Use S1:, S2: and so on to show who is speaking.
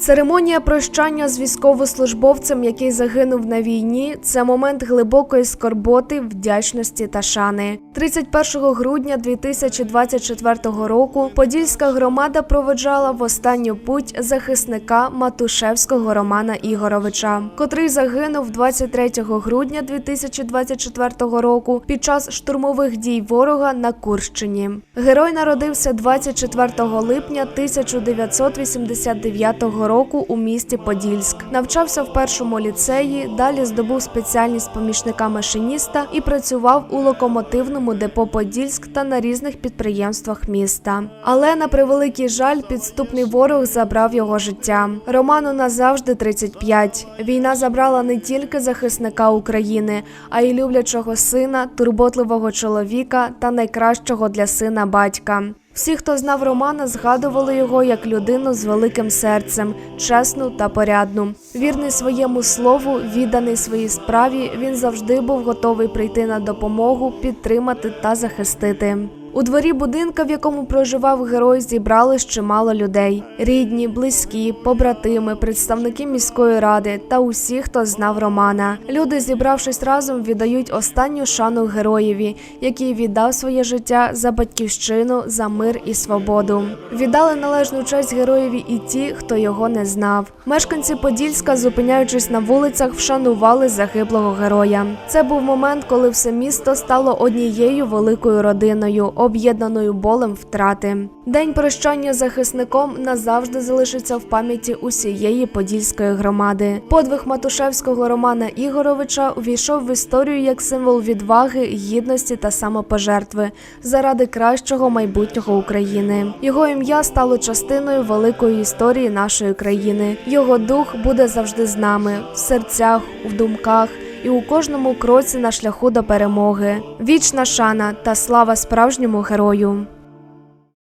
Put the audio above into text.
S1: Церемонія прощання з військовослужбовцем, який загинув на війні, це момент глибокої скорботи, вдячності та шани. 31 грудня 2024 року Подільська громада проведжала в останню путь захисника Матушевського Романа Ігоровича, котрий загинув 23 грудня 2024 року під час штурмових дій ворога на Курщині. Герой народився 24 липня 1989 року у місті Подільськ. Навчався в першому ліцеї, далі здобув спеціальність помічника машиніста і працював у локомотивному депо Подільськ та на різних підприємствах міста. Але на превеликий жаль, підступний ворог забрав його життя. Роману назавжди 35. Війна забрала не тільки захисника України, а й люблячого сина, турботливого чоловіка та найкращого для сина батька. Всі, хто знав Романа, згадували його як людину з великим серцем, чесну та порядну. Вірний своєму слову, відданий своїй справі, він завжди був готовий прийти на допомогу, підтримати та захистити. У дворі будинка, в якому проживав герой, зібрались чимало людей: рідні, близькі, побратими, представники міської ради та усі, хто знав Романа. Люди, зібравшись разом, віддають останню шану героєві, який віддав своє життя за батьківщину, за мир і свободу. Віддали належну честь героєві і ті, хто його не знав. Мешканці Подільська, зупиняючись на вулицях, вшанували загиблого героя. Це був момент, коли все місто стало однією великою родиною, об'єднаною болем втрати. День прощання захисником назавжди залишиться в пам'яті усієї подільської громади. Подвиг Матушевського Романа Ігоровича увійшов в історію як символ відваги, гідності та самопожертви заради кращого майбутнього України. Його ім'я стало частиною великої історії нашої країни. Його дух буде завжди з нами в серцях, в думках і у кожному кроці на шляху до перемоги. Вічна шана та слава справжньому герою.